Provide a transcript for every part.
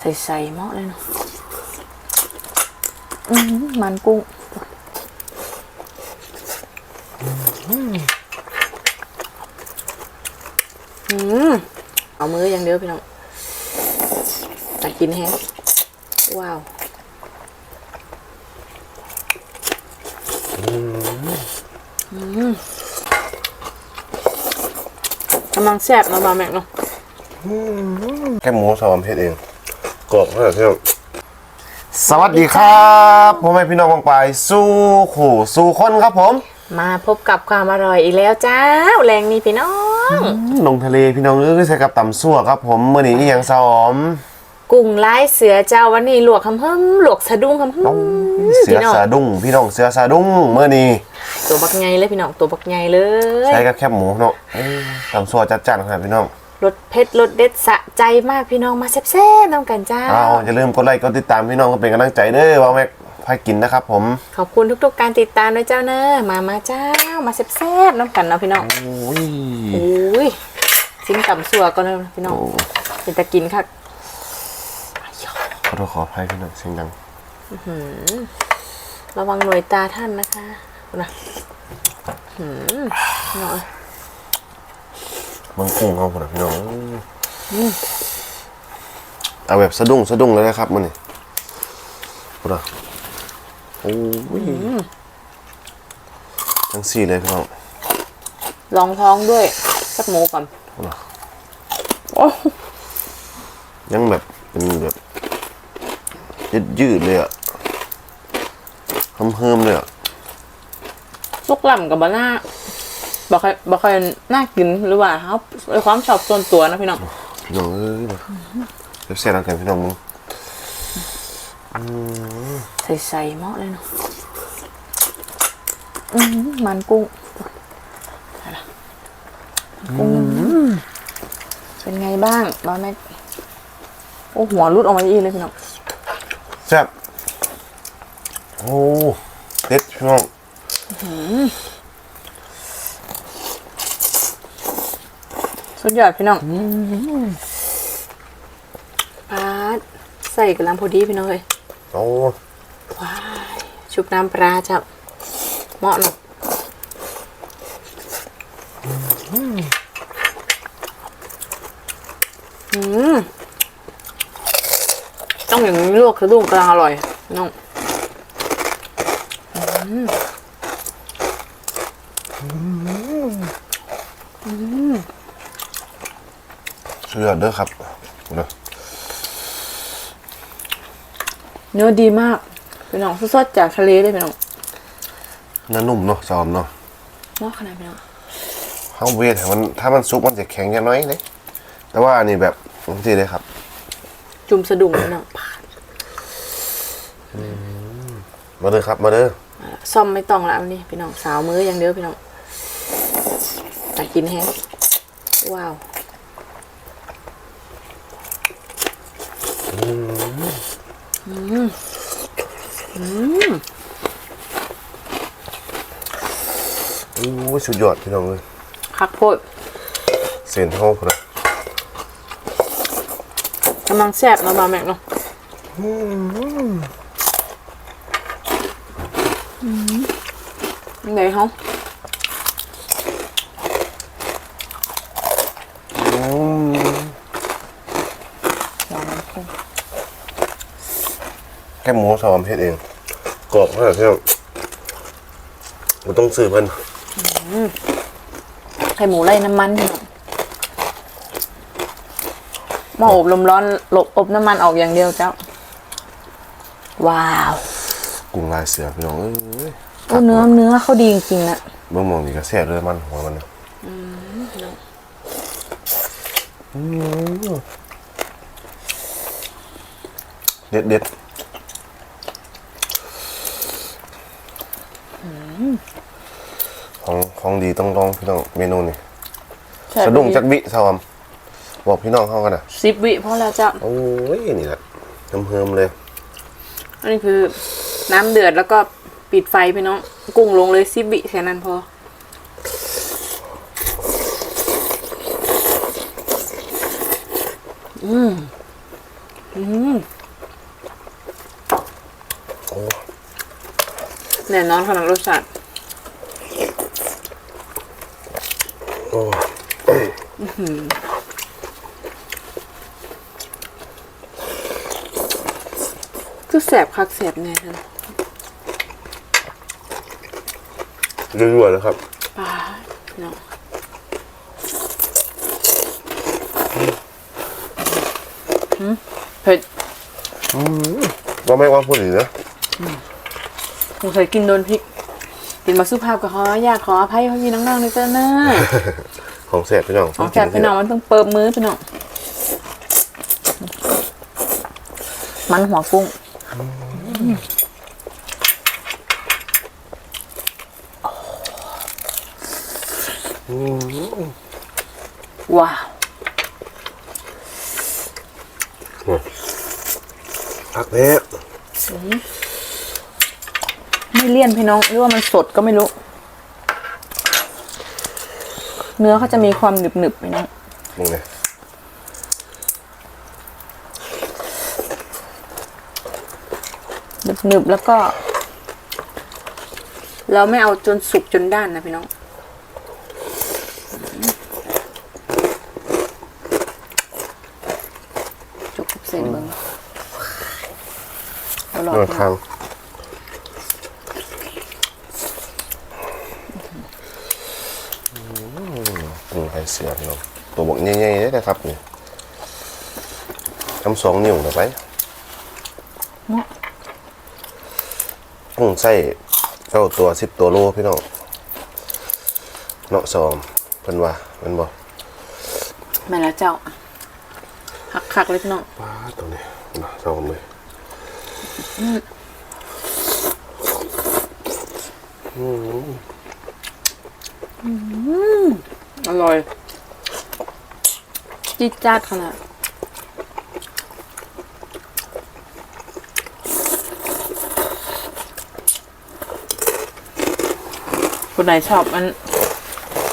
ใส่ใส่ๆเหมาะเลยเนาะอืมมันกุ้งอืมเอามืออย่างเดียวพี่น้องตักกินแฮะว้าวอืมกำลังแซ่บเนาะบาแม็กเนาะแค่หมูสามเพ็ดเอง กรอบมากครับสวัสดีครับพ่อแม่พี่น้องบางปลายสู้ขู่สู้คนครับผม มาพบกับความอร่อยอีกแล้วจ้าแรงนี้พี่น้องลงทะเลพี่น้องเอ้ยใส่กับตำซั่วครับผมมื่อนี้อีหยังซ้อมกุ้งลายเสือเจ้าวันนี้ลวกคำเพิ่มลวกสะดุ้งคำเพิ่มเสือพี่น้องสะดุ้งพี่น้องเสือสะดุ้งเมื่อนี้ตัวบักไงเลยพี่น้องตัวบักไงเลย ใช้กับแคบหมูเนาะเอ้ยตำซั่วจัดจ้านครับพี่น้อง รสเผ็ดรสเด็ดสะใจมากพี่น้องมาแซ่บๆน้ำกันจ้าเอาอย่าลืมกดไลค์กดติดตามพี่น้องก็เป็นกำลังใจเด้อว่าแม็กพากินนะครับผม ขอบคุณทุกๆการติดตามด้วยเจ้าเนอะมามาเจ้ามาแซ่บๆน้ำกันเนาะพี่น้องโอ้ยอุ้ยชิ้นต่ำสัวก็เลยพี่น้องเป็นตะกินค่ะขอโทษขออภัยพี่น้องเสียงดังระวังหน่วยตาท่านนะคะนะหืมหน่อยเมืองกุ้งเขาพุ่นน่ะพี่น้องเอาแบบสะดุ้งสะดุ้งเลยนะครับมันนี่พุ่นน่ะโอ้ยทั้งสี่เลยพี่น้องลองท้องด้วยสักหมูก่อนพุ่นน่ะโอ้ยังแบบเป็นแบบยืดยืดๆเลยอะเพิ่มเพิ่มๆเลยอะลูกหล่ำกับบาน่า บอกใครบอกใครน่ากินหรือว่าเขาเป็นความชอบส่วนตัวนะพี่น้องพี่น้องเอ้ยแบบเสียๆแล้วกันพี่น้องมึงใส่ใส่ๆเหมาะเลยเนาะอืมมันกุ้งอะไรล่ะกุ้งเป็นไงบ้างบอแม่โอ้หัวรุดออกมาอีกเลยพี่น้องแซ่บโอ้เด็ดพี่น้อง สุดยอดพี่น้องปาดใส่กระลำพอดีพี่น้องเลยโอ้ชุบน้ำปลาจ้ะเหมาะเนาะอืมต้องอย่างนี้ลวกคือลูกกลางอร่อยน้อง ยอดเด้อครับเด้อเนื้อดีมากพี่น้องสดๆจากทะเลเลยพี่น้องเนื้อนุ่มเนาะจอมเนาะเหมาะขนาดพี่น้องข้าวเวทมันถ้ามันซุปมันจะแข็งแค่น้อยเลยแต่ว่าอันนี้แบบนี่เลยครับ จุ่มสะดุ้งพี่น้องปาดมาเด้อครับ มาเด้อซ่อมไม่ต้องละวันนี้พี่น้องสาวมืออย่างเดียวพี่น้องตักกินแฮะว้าว โอ้ยสุดยอดพี่น้องเลยคักโพดเส้นห้องพุ่นน่ะกำลังแซ่บเนาะบาแม็กเนาะยังไงเขา อืม ลองมันกุ้ง แค่หมูสามเพ็ดเองกรอบมากพี่น้องมันต้องซื้อเพิ่นไข่หมูไล่น้ำมันพี่น้องหม้ออบลมร้อนหลบอบน้ำมันออกอย่างเดียวเจ้า ว้าวกุ้งลายเสือพี่น้องเอ้ยโอ้เนื้อเนื้อเขาดีจริงๆนะเบิ่งมองนี่ก็แซ่บเลยมันหัวมันน่ะอืมเด็ดเด็ด ของของดีต้องลองพี่น้องเมนูนี่สะดุ้งจักบิซอมบอกพี่น้องเขากันนะสิบวิพอแล้วเจ้าโอ้ยนี่แหละเฮิมๆเลย อันนี้คือน้ำเดือดแล้วก็ปิดไฟพี่น้อง กุ้งลงเลยสิบวิแค่นั้นพออืมอืม แน่นอนขนาดรสชาติโอ้คือแสบคักแสบแน่ท่านรัวๆนะครับปลาเนาะหืมเผ็ดว่าไม่ว่าพูดอีกนะ ผมเคยกินโดนพริกกินมาสุภาพก็ขออยากขออภัยพี่น้องๆในเจ้าหน้าของแสบพี่น้องของแสบพี่น้องมันต้องเปิบมือพี่น้องมันหัวกุ้งว้าวพักแพ้ ไม่เลี่ยนพี่น้องหรือว่ามันสดก็ไม่รู้ เนื้อเขาจะมีความหนึบหนึบๆพี่น้องมึงไงหนึบหนึบๆแล้วก็ เราไม่เอาจนสุกจนด้านนะพี่น้องจุกกับเส้นเบิ้งอร่อยนวดมาคากงนี่ไข่ เสือพี่น้องตัวบอกใหญ่ๆเลยนะครับนี่ทำสองนิ้วนะไปเนาะกุ้งไส้เก้าตัวสิบตัวโลพี่น้องเนาะสองเพิ่นว่าแมันบอกแม่ละเจ้าคักคักๆเลยพี่น้องป้าตัวนี้นะสองเลยอร่อย จี๊ดจ๊าดขนาดคนไหนชอบมัน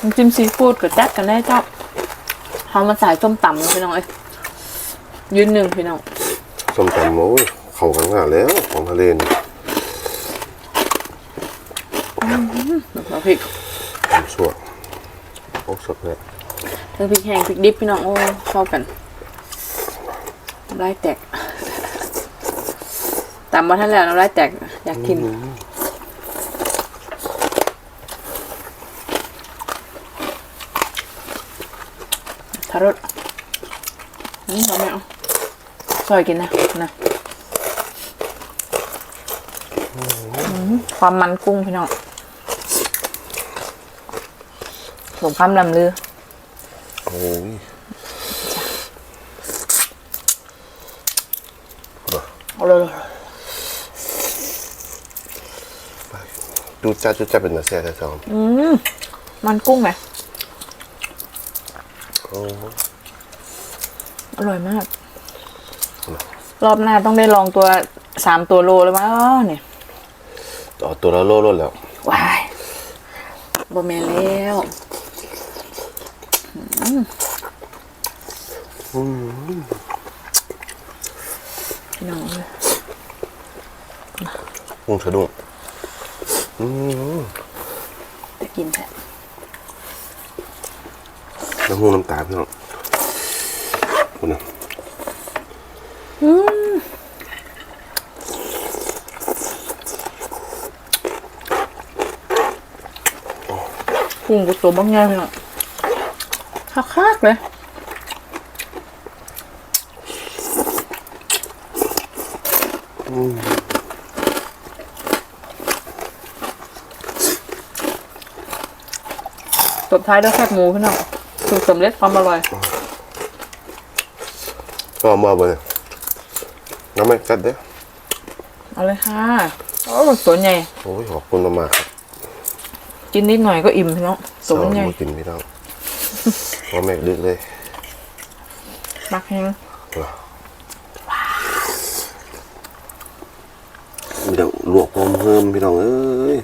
น้ำจิ้มซีฟู้ดกับจัดกันได้ชอบเขามาใส่ส้มตำพี่น้องเอ้ยยืนหนึ่งพี่น้องส้มตำโอ้ยเข้ากันขนาแล้วของทะเลนี่แล้วพริกตำชั่วโอ้สดเลย ทั้งพริกแห้งพริกดิบพี่น้องโอ้เข้ากันน้ำลายแตกตำมมาท่านแล้วน้ำลายแตกอยากกินทารสนี่เราไม่เอาซอยกินนะนะอืมความมันกุ้งพี่น้องสมคำลำลือ โอ้ยเอาเลยดูจ้าจุจ้าเป็นตาแซ่แต่สองอืมมันกุ้งไหมโอ้อร่อยมาก รอบหน้าต้องได้ลองตัวสามตัวโลแล้วมั้งอ้อเนี่ยต่อตัวละโลลดแล้วว้ายบะแมนแล้วพี่ น้องเอ้ยกุ้งสะดุ้งอืมจะกินแท้น้ำหูน้ำตาพี่น้องคุณนะกุ้งกูตัวบางไงพี่น้อง คักๆเลยตบท้ายด้วยแคบหมูพี่น้องสูตรสำเร็จความอร่อยก็เอามาบ่เนี่ยน้ำไม่กัดเด้อเอาเลยค่ะโอ้ตัวใหญ่โอ้ยขอบคุณมากๆครับกินนิดหน่อยก็อิ่มพี่น้องตัวมันใหญ่มากินพี่น้อง ว่าแม่ดึกเลยมักแห้งมีแต่ลวกพร้อมเพิ่มพี่น้องเอ้ย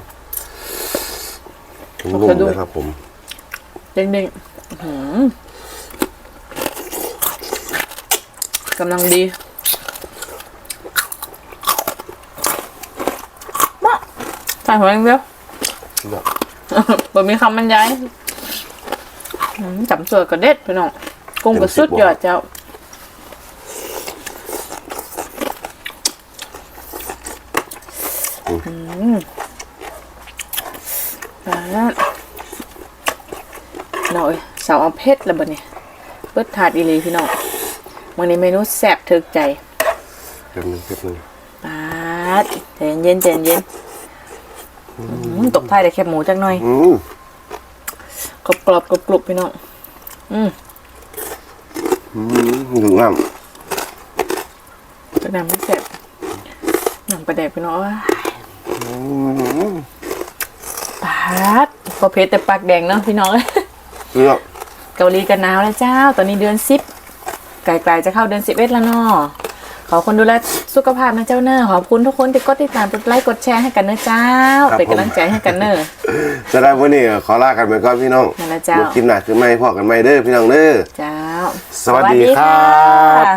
นุ่มๆนะครับผม เด้งๆอื้อหือกำลังดีส่หัวอย่างเดียวแบบบ่มีคำบรรยาย อืมจำสวยก็เด็ดพี่น้องกุ้งก็สุดยอดเจ้า อืมอ่าหน่อยสาวเอาเพชรแล้วบ่เนี่ยเบิดถาดอีหลีพี่น้องวันนี้เมนูแซ่บถึกใจแป๊บนึงแป๊บนึงปาดใจเย็นใจเย็นอืมตกท้ายได้แคบหมูจักหน่อย อืม กรอบกรอบกรุบกรุบพี่น้องอืมอืมถึงน้จะนำไม่เสร็จนำไปแดกพี่น้องว่าำอืมปาดพอเพชรแต่ปากแดงเนาะพี่น้อง เลือกเกาหลีกันหนาวแล้วเจ้า ตอนนี้เดือนสิบไกลๆจะเข้าเดือนสิบเอ็ดแล้วเนาะ ขอคนดูแลสุขภาพนะเจ้าเนอะขอบคุณทุกคนที่กดติดตามกดไลค์กดแชร์ให้กันเนอะเจ้าเป็นกำลังใจให้กันเนอะจะได้วันนี้ขอลากันไปก่อนพี่น้องนั่นแหละเจ้า คลิปหน้าคือไม่พอกันไม่เด้อพี่น้องเด้อ เจ้า สวัสดีครับค่ะ